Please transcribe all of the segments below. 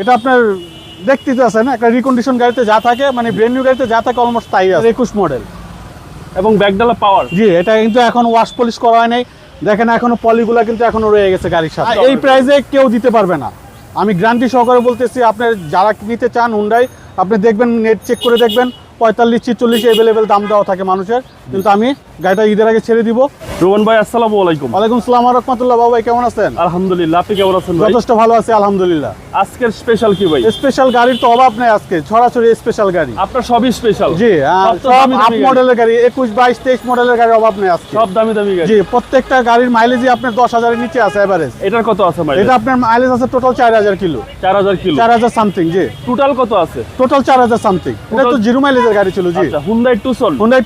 এটা আপনার দেখতে তো না? একটা রিকন্ডিশন গাড়িতে যা থাকে মানে ব্র্যান্ড নিউ গাড়িতে যা থাকে অলমোস্ট তাই আছে। একুশ মডেল এবং ব্যাকডালা পাওয়ার জি এটা কিন্তু এখন ওয়াশ পলিশ করা হয় নাই। দেখেন এখনও পলিগুলা কিন্তু এখনও রয়ে গেছে গাড়ির সাথে। এই প্রাইসে কেউ দিতে পারবে না। আমি গ্যারান্টি সহকারে বলতেছি আপনার যারা নিতে চান হুন্ডাই আপনি দেখবেন নেট চেক করে দেখবেন পঁয়তাল্লিশ ছিচল্লিশ অ্যাভেলেবেল দাম দেওয়া থাকে মানুষের। কিন্তু আমি গাড়িটা ঈদের আগে ছেড়ে দিব। রোমান ভাই আসসালামু আলাইকুম। ওয়ালাইকুম সালাম রহমতুল্লাহ। বাবাই কেমন আছেন? আলহামদুলিল্লাহ আপনি কেমন আছেন যথেষ্ট ভালো আছে আলহামদুলিল্লাহ। আজকের স্পেশাল কি ভাই? স্পেশাল গাড়ির তো অভাব নেই আজকে ছড়াছড়ি স্পেশাল গাড়ি। আপনার সবই স্পেশাল জি সব দামি আপ মডেলের গাড়ি। একুশ বাইশ তেইশ মডেলের গাড়ির অভাব নেই আজকে। সব দামি দামি গাড়ি। জি প্রত্যেকটা গাড়ির মাইলেজই আপনার দশ হাজারের নিচে আছে এভারেজ এটার কত আছে ভাই এটা আপনার মাইলেজ আছে টোটাল চার হাজার কিলো। চার হাজার কিলো। চার হাজার সামথিং জি। টোটাল কত আছে? টোটাল চার হাজার সামথিং এটা তো জিরো মাইলেজের গাড়ি ছিল জি। আচ্ছা হুন্ডাই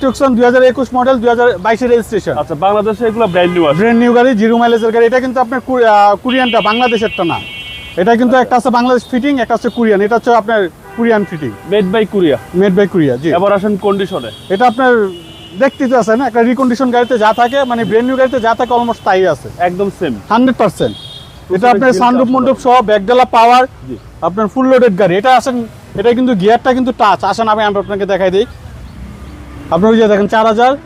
টুসন দুই হাজার একুশ মডেল দুই হাজার হাজার বাইশের রেজিস্ট্রেশন আচ্ছা বাংলাদেশে এগুলো ব্র্যান্ড নিউ আছে। ব্র্যান্ড নিউ গাড়ি জিরো মাইলেজের গাড়ি। এটা কিন্তু আপনার কুরি- কোরিয়ানটা বাংলাদেশেরটা না। এটা কিন্তু একটা আছে বাংলাদেশ ফিটিং একটা কোরিয়ান। এটা হচ্ছে আপনার Korean fitting made by Korea made by Korea ji. এবার আসেন কন্ডিশনে এটা আপনার দেখতে তো আছে না? একটা রিকন্ডিশন গাড়িতে যা থাকে মানে ব্র্যান্ড নিউ গাড়িতে যা থাকে অলমোস্ট তাই আছে। একদম সেম হান্ড্রেড পার্সেন্ট। এটা আপনার সানরুফ সহ ব্যাকডালা পাওয়ার আপনার ফুল লোডেড গাড়ি। এটা আসেন এটা কিন্তু গিয়ারটা কিন্তু টাচ আসেন আমি আপনাকে দেখাই দিই। আপনার ওই যে দেখেন চার হাজার।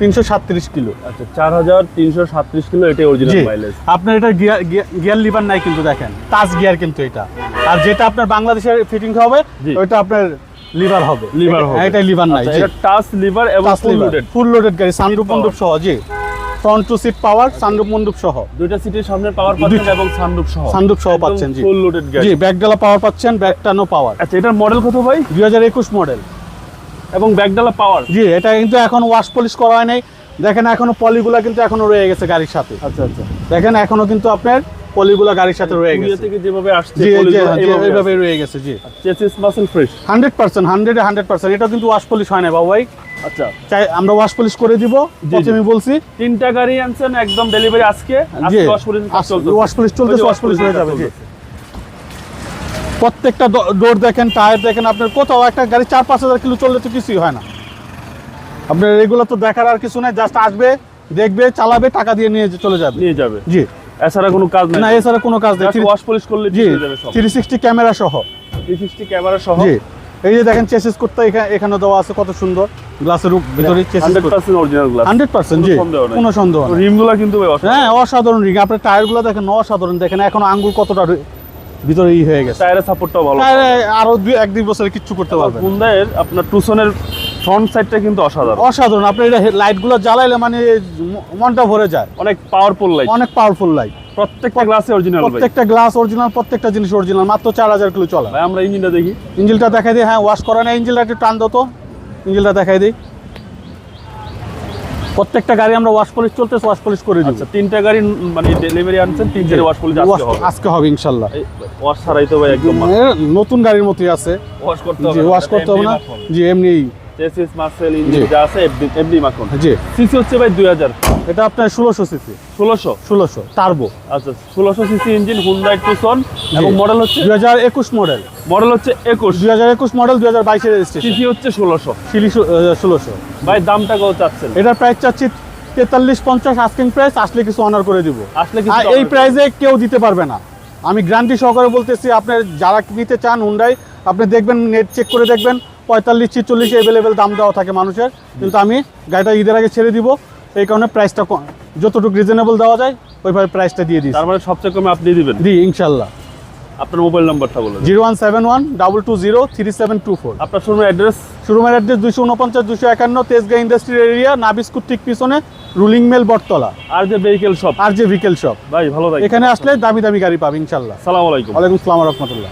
তিনশো সাতত্রিশ কিলো। আচ্ছা চার হাজার তিনশো সাতত্রিশ কিলো এটাই অরিজিনাল মাইলেজ আপনার এটা গিয়ার গিয়ার লিভার নাই কিন্তু দেখেন টাচ গিয়ার কিন্তু এটা। আর যেটা আপনার বাংলাদেশের ফিটিং হবে জি। ওইটা আপনার লিভার হবে। লিভার হবে। এটা লিভার নাই আচ্ছা, এটা টাচ লিভার এবং ফুল লোডেড ফুল লোডেড গাড়ি সানরুফ। মন্ডপ সহ ji. Front two seat power sunroof মন্ডপ সহ। দুইটা সিটের সামনে পাওয়ার পাচ্ছেন এবং সানরুফ সহ। সানরুফ সহ পাচ্ছেন, জি। ফুল লোডেড গাড়ি। জি ব্যাকডালা পাওয়ার পাচ্ছেন ব্যাকটানো পাওয়ার আচ্ছা এটার মডেল কত ভাই? দুই হাজার একুশ মডেল এবং ব্যাকডালা পাওয়ার। জি এটা কিন্তু এখন ওয়াশ পলিশ করা হয় নাই। দেখেন এখনও পলিগুলা কিন্তু এখনও রয়ে গেছে গাড়ির সাথে। আচ্ছা আচ্ছা। দেখেন এখনও কিন্তু আপনার পলিগুলা গাড়ির সাথে রয়ে গেছে। থেকে যেভাবে আসছে পলিগুলো এইভাবে রয়ে গেছে ji. Chassis muscle fresh hundred percent hundred hundred percent এটা কিন্তু ওয়াশ পলিশ হয় না বাবু ভাই। আচ্ছা। চাই আমরা ওয়াশ পলিশ করে দিব। প্রথমে বলছি। তিনটা গাড়ি আনছেন একদম ডেলিভারি আজকে। আজকে ওয়াশ কাজ চলতেছে। ওয়াশ পলিশ চলতেছে ওয়াশ পলিশ হয়ে যাবে জি। প্রত্যেকটা ডোর দেখেন টায়ার দেখেন আপনার কোথাও একটা গাড়ি চার পাঁচ হাজার কিলো চললে তো কিছুই হয় না। আপনার এগুলো তো দেখার আর কিছু নাই জাস্ট আসবে দেখবে চালাবে টাকা দিয়ে নিয়ে চলে যাবে। নিয়ে যাবে। জি। এছাড়া কোনো কাজ না এছাড়া কোনো কাজ নেই। ওয়াশ পলিশ করলে জি থ্রি সিক্সটি ক্যামেরা সহ। 360 ক্যামেরা সহ। জি। এই যে দেখেন চেসিস করতে এখানে এখানে দেওয়া আছে কত সুন্দর। গ্লাসের ভিতরে chassis 100% original glass hundred percent ji. কোনো সন্দেহ নেই। রিমগুলো কিন্তু ভাই অসাধারণ। হ্যাঁ অসাধারণ রিং। আপনার টায়ারগুলো দেখেন অসাধারণ। দেখেন এখন আঙ্গুল কতটা ভিতরে ই হয়ে গেছে। টায়ারের সাপোর্টটাও ভালো। আরও দুই এক দুই বছরে কিচ্ছু করতে পারবেন না। হুন্ডাইয়ের আপনার টুসনের ফ্রন্ট সাইডটা কিন্তু অসাধারণ। অসাধারণ। আপনি এটা লাইটগুলো জ্বালাইলে মানে মনটা ভরে যায়। অনেক পাওয়ারফুল লাইট অনেক পাওয়ারফুল লাইট প্রত্যেকটা গ্লাসে অরিজিনাল প্রত্যেকটা গ্লাস অরিজিনাল প্রত্যেকটা জিনিস অরিজিনাল মাত্র চার হাজার কিলো চলা। ভাই আমরা ইঞ্জিনটা দেখি। ইঞ্জিলটা দেখাই দিই। হ্যাঁ ওয়াশ করা না ইঞ্জিলটা একটু টান দতো ইঞ্জিলটা দেখাই দিই। প্রত্যেকটা গাড়ি আমরা ওয়াশ পলিশ চলতেছে ওয়াশ পলিশ করে দিচ্ছি আচ্ছা তিনটা গাড়ি মানে ডেলিভারি আনছেন তিন জনের ওয়াশ পলিশ আজকে হবে। আজকে হবে ইনশাল্লাহ। ওয়াশ ছাড়াই তো ভাই একদম নতুন গাড়ির মতোই আছে। ওয়াশ করতে হবে ওয়াশ করতে হবে না। জি এমনি চেসিস মাসেল ইঞ্জিন যা আছে এমনি মাখন। জি। সিসি হচ্ছে ভাই 2000 এটা আপনার ষোলোশো সিসি 1600 ষোলোশো? টার্বো আচ্ছা 1600 সিসি ইঞ্জিন হুন্ডাই টুসন এবং মডেল হচ্ছে দুই হাজার একুশ মডেল মডেল হচ্ছে 21 দুই হাজার একুশ মডেল দুই হাজার বাইশের রেজিস্ট্রেশন সিসি হচ্ছে 1600 সিলি ষোলোশো। ভাই দামটা কত চাচ্ছেন? এটার প্রাইস চাচ্ছি তেতাল্লিশ পঞ্চাশ আস্কিং প্রাইস আসলে কিছু অনার করে দিব। আসলে এই প্রাইসে কেউ দিতে পারবে না। আমি গ্যারান্টি সহকারে বলতেছি আপনার যারা নিতে চান হুন্ডাই আপনি দেখবেন নেট চেক করে দেখবেন। পঁয়তাল্লিশ ছিচল্লিশ অ্যাভেলেবেল দাম দেওয়া থাকে মানুষের। কিন্তু আমি গাড়িটা ঈদের আগে ছেড়ে দিব। এই কারণে প্রাইসটা কম- যতটুকু রিজনেবল দেওয়া যায় ওইভাবে প্রাইসটা দিয়ে দিই তার মানে সবচেয়ে কমে আপনি দিবেন? দি ইনশাল্লাহ আপনার মোবাইল নাম্বারটা বলে দিন। Zero one seven one double two zero three seven two four. আপনার শোরুমের অ্যাড্রেস শোরুমের অ্যাড্রেস দুশো উনপঞ্চাশ দুশো একান্ন তেজগাঁ ইন্ডাস্ট্রিয়াল এরিয়া নাবিস্কুট ঠিক পিছনে রুলিং মেল বটতলা। আর যে ভেহিকেল শপ আর যে ভিকেল শপ ভাই ভালো এখানে আসলে দামি দামি গাড়ি পাবে ইনশাল্লাহ সালাম আলাইকুম। ওয়ালাইকুম সালাম রহমতুল্লাহ।